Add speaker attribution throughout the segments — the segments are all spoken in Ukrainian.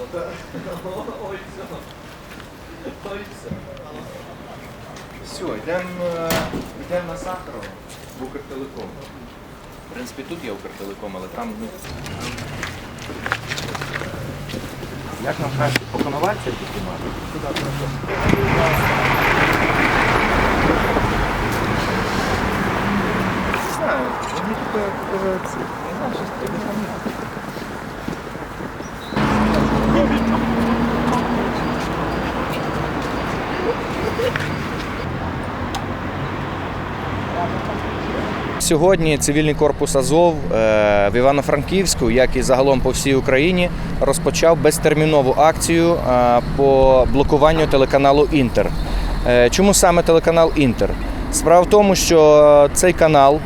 Speaker 1: Все, йдемо йдем на Сахарова в Укртелеком. В принципі, тут є Укртелеком, але там, ну. Як нам краще поконуватися піднімати? Туди Не знаю, вони тепер е, не знаю, щось треба поміняти. Сьогодні цивільний корпус Азов е, в Івано-Франківську, як і загалом по всій Україні, розпочав безтермінову акцію е, по блокуванню телеканалу Інтер. Е, Чому саме телеканал Інтер? Справа в тому, що цей канал,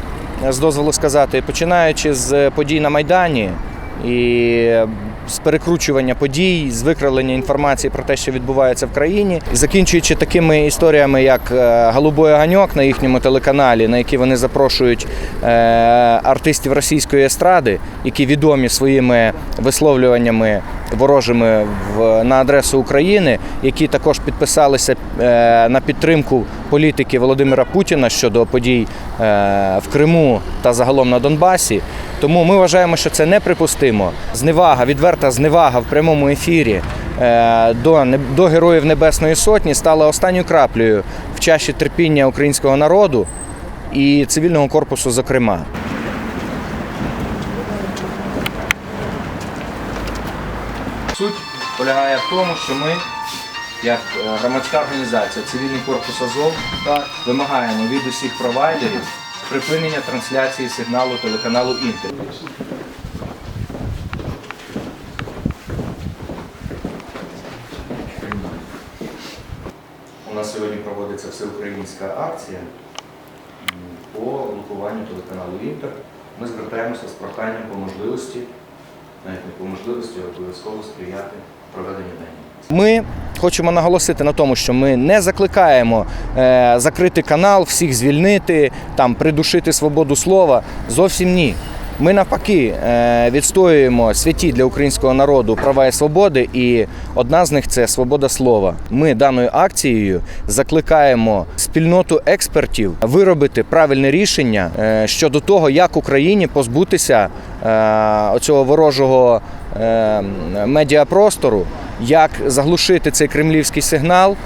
Speaker 1: з дозволу сказати, починаючи з подій на Майдані і з перекручування подій, з викривлення інформації про те, що відбувається в країні, закінчуючи такими історіями, як е, Голубой Оганьок на їхньому телеканалі, на які вони запрошують е, артистів російської естради, які відомі своїми висловлюваннями ворожими в, на адресу України, які також підписалися е, на підтримку політики Володимира Путіна щодо подій в Криму та загалом на Донбасі. Тому ми вважаємо, що це неприпустимо. Зневага, відверта зневага в прямому ефірі е, до, до героїв Небесної Сотні стала останньою краплею в чаші терпіння українського народу і цивільного корпусу, зокрема. Суть полягає в тому, що ми, як е, громадська організація, цивільний корпус Азов, вимагаємо від усіх провайдерів припинення трансляції сигналу телеканалу Інтер. У нас сьогодні проводиться всеукраїнська акція по блокуванню телеканалу Інтер. Ми звертаємося з проханням по можливості, по можливості, обов'язково сприяти проведенню день. Ми хочемо наголосити на тому, що ми не закликаємо е, закрити канал, всіх звільнити, там придушити свободу слова. Зовсім ні. Ми навпаки е, відстоюємо святі для українського народу права і свободи, і одна з них це свобода слова. Ми даною акцією закликаємо спільноту експертів виробити правильне рішення е, щодо того, як Україні позбутися е, оцього ворожого медіапростору, як заглушити цей кремлівський сигнал,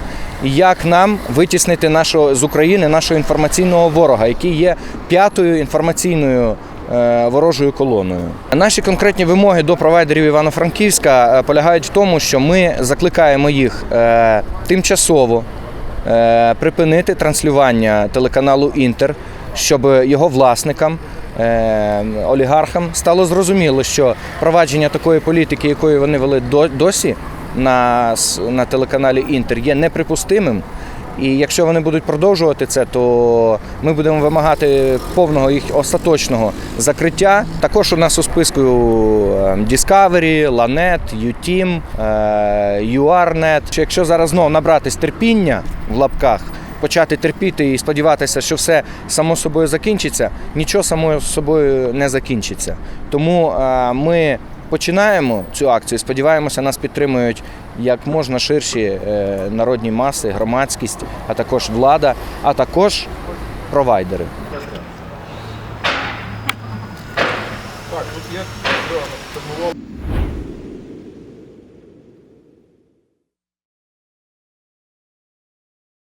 Speaker 1: як нам витіснити нашого з України нашого інформаційного ворога, який є п'ятою інформаційною. Е, Ворожою колоною. Наші конкретні вимоги до провайдерів Івано-Франківська е, полягають в тому, що ми закликаємо їх е, тимчасово припинити транслювання телеканалу Інтер, щоб його власникам, олігархам стало зрозуміло, що провадження такої політики, якої вони вели досі на, на телеканалі Інтер, є неприпустимим. І якщо вони будуть продовжувати це, то ми будемо вимагати повного їх остаточного закриття. Також у нас у списку е, Discovery, Lanet, UTeam, е, URNet. Що Якщо зараз знову набратись терпіння в лапках, почати терпіти і сподіватися, що все само собою закінчиться, нічого само собою не закінчиться. Тому е, ми починаємо цю акцію. Сподіваємося, нас підтримують як можна ширші е, народні маси, громадськість, а також влада, а також провайдери.
Speaker 2: Так, тут є.